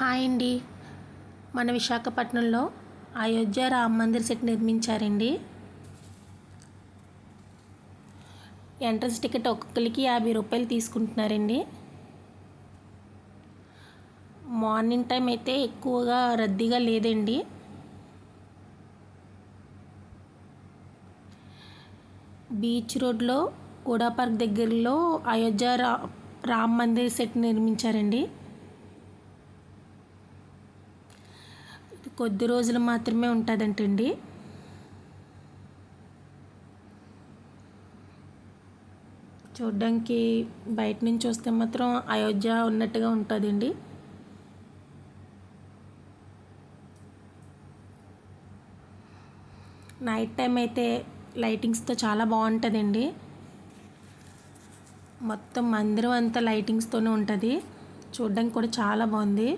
Hi అండి. మన విశాఖపట్నంలో అయోధ్య రామ మందిర్ సెట్ నిర్మించారండి. ఎంట్రన్స్ టికెట్ ఒక్కొక్కరికి యాభై రూపాయలు తీసుకుంటున్నారండి. మార్నింగ్ టైం అయితే ఎక్కువగా రద్దీగా లేదండి. బీచ్ రోడ్లో హుడా పార్క్ దగ్గరలో అయోధ్య రా రామ్ మందిర్ సెట్ నిర్మించారండి. కొద్ది రోజులు మాత్రమే ఉంటుందంటండి. చూడడానికి బయట నుంచి చూస్తే మాత్రం అయోధ్య ఉన్నట్టుగా ఉంటుందండి. నైట్ టైం అయితే లైటింగ్స్తో చాలా బాగుంటుందండి. మొత్తం మందిరం అంతా లైటింగ్స్తోనే ఉంటుంది. చూడడానికి కూడా చాలా బాగుంది.